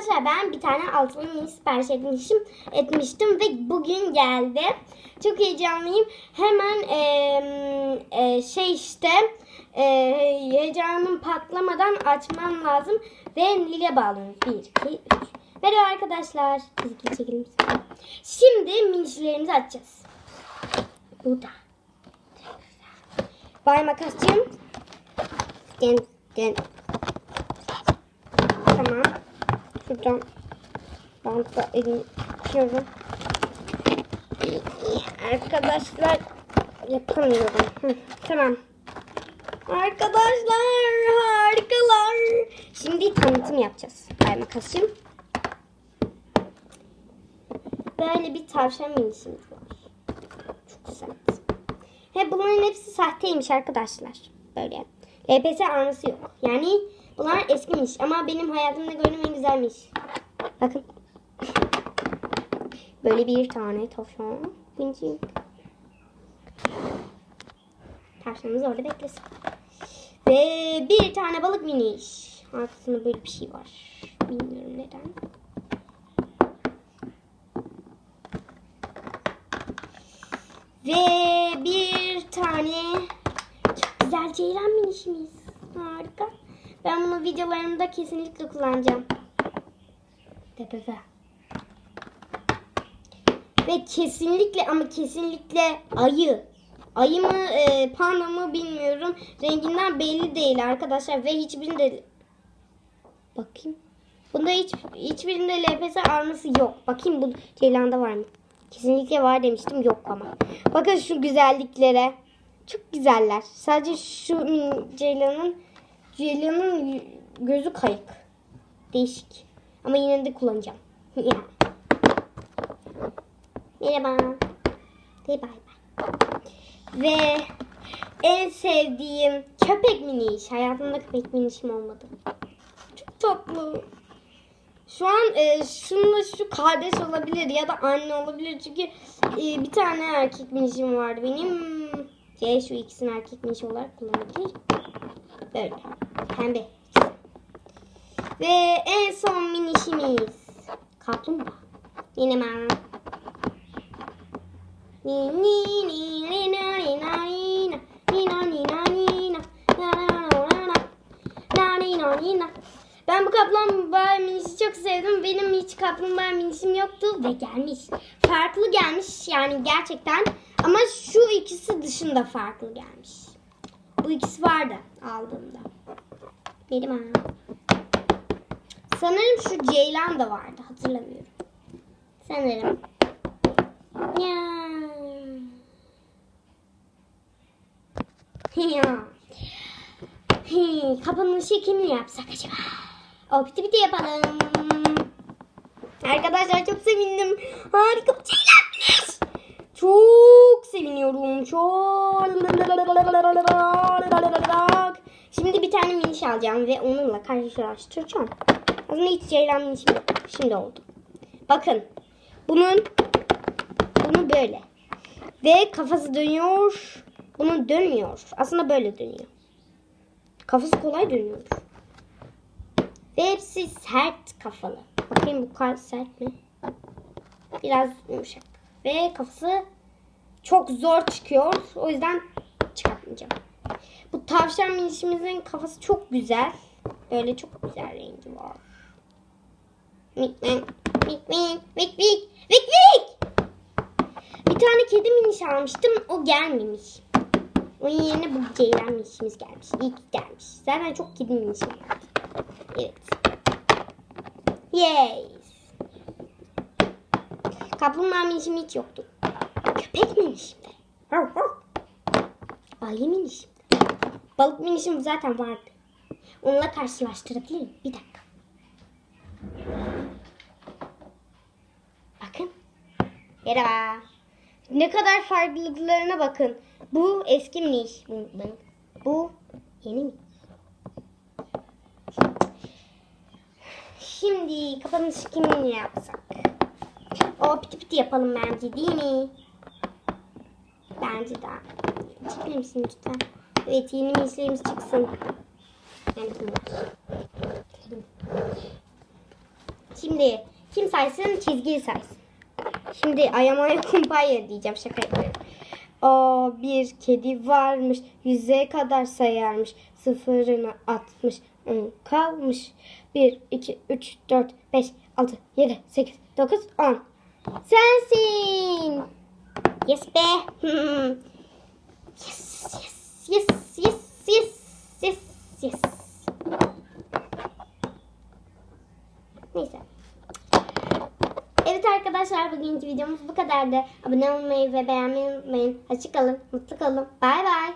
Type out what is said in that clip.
Arkadaşlar ben bir tane altın mini sipariş etmişim, etmiştim ve bugün geldi. Çok heyecanlıyım. Hemen eee, eee, şey işte eee heyecanım patlamadan açmam lazım. Ve lile bağlıyoruz. 1, 2, 3. Merhaba arkadaşlar. Çizgi çekelim. Şimdi minişlerimizi açacağız. Burada. Bay makasçığım. Gel, gel. Tamam. Şuradan bantla elini tutuyorum. Arkadaşlar yapamıyorum. Tamam. Arkadaşlar harikalar. Şimdi tanıtım yapacağız. Bay makasım. Böyle bir tavşan minisimiz var. Çok sert. Ve bunların hepsi sahteymiş arkadaşlar. Böyle. LPS anısı yok. Yani bunlar eskimiş ama benim hayatımda gördüğüm en güzelmiş. Bakın. Böyle bir tane tavşan. Bıncık. Tavşanımız orada beklesin. Ve bir tane balık miniş. Arkasında böyle bir şey var. Bilmiyorum neden. Ve bir tane çok güzel ceylan minişimiz. Harika. Ben bunu videolarımda kesinlikle kullanacağım. Tepefe. Ve kesinlikle ama kesinlikle ayı. Ayı mı e, panda mı bilmiyorum. Renginden belli değil arkadaşlar. Ve hiçbirinde bakayım. Bunda hiç hiçbirinde LPS arması yok. Bakayım bu Ceylan'da var mı? Kesinlikle var demiştim. Yok ama. Bakın şu güzelliklere. Çok güzeller. Sadece şu Ceylan'ın Ceylan'ın gözü kayık. Değişik. Ama yine de kullanacağım. Merhaba. De bay bay. Ve en sevdiğim köpek miniş. Hayatımda köpek minişim olmadı. Çok tatlı. Şu an e, şununla şu kardeş olabilir ya da anne olabilir. Çünkü e, bir tane erkek minişim vardı benim. Şey, şu ikisini erkek miniş olarak kullanabilir. Böyle. Pembe. Ve en son minişimiz. Kaplumbağa. Yine ben. Ni ni ni ni na ni na ni na. Ni na ni na ni na. Na na ni na ni na. Ben bu kaplumbağa minişi çok sevdim. Benim hiç kaplumbağa minişim yoktu ve gelmiş. Farklı gelmiş yani gerçekten. Ama şu ikisi dışında farklı gelmiş. Bu ikisi vardı aldığımda. Benim ha. Sanırım şu Ceylan da vardı. Hatırlamıyorum. Sanırım. Ya. Ya. Hey, kapanışı kimle yapsak acaba? O piti piti yapalım. Arkadaşlar çok sevindim. Harika bir şey yapmış. Çok seviniyorum. Çok. Tane miniş alacağım ve onunla karşılaştıracağım. Aslında hiç ceylan yok. Şimdi oldu. Bakın. Bunun bunu böyle. Ve kafası dönüyor. Bunun dönmüyor. Aslında böyle dönüyor. Kafası kolay dönüyor. Ve hepsi sert kafalı. Bakayım bu kadar sert mi? Biraz yumuşak. Ve kafası çok zor çıkıyor. O yüzden çıkartmayacağım. Bu tavşan minişimizin kafası çok güzel. Böyle çok güzel rengi var. Mik mik mik mik mik mik. Bir tane kedi miniş almıştım. O gelmemiş. Onun yerine bu ceylan minişimiz gelmiş. İyi gelmiş. Zaten çok kedi minişim vardı. Evet. Yes. Kaplumbağa minişim hiç yoktu. Köpek minişimde. Ayı minişimde. Balık minişim zaten vardı. Onunla karşılaştırabilirim. Bir dakika. Bakın. Merhaba. Ne kadar farklılıklarına bakın. Bu eski miniş. Bu yeni mi? Şimdi kapanış kiminle yapsak? O piti piti yapalım bence değil mi? Bence de. Çekilir misin lütfen? Evet yeni minişlerimiz çıksın. Şimdi kim saysın? Çizgili saysın. Şimdi ayamaya kumpanya diyeceğim şaka yapıyorum. O bir kedi varmış. Yüze kadar sayarmış. Sıfırını atmış. Kalmış. Bir, iki, üç, dört, beş, altı, yedi, sekiz, dokuz, on. Sensin. Yes be. Yes, yes, yes, yes, yes, yes, yes. Neyse. Evet arkadaşlar bugünkü videomuz bu kadardı. Abone olmayı ve beğenmeyi unutmayın. Hoşçakalın, mutlu kalın. Bay bay.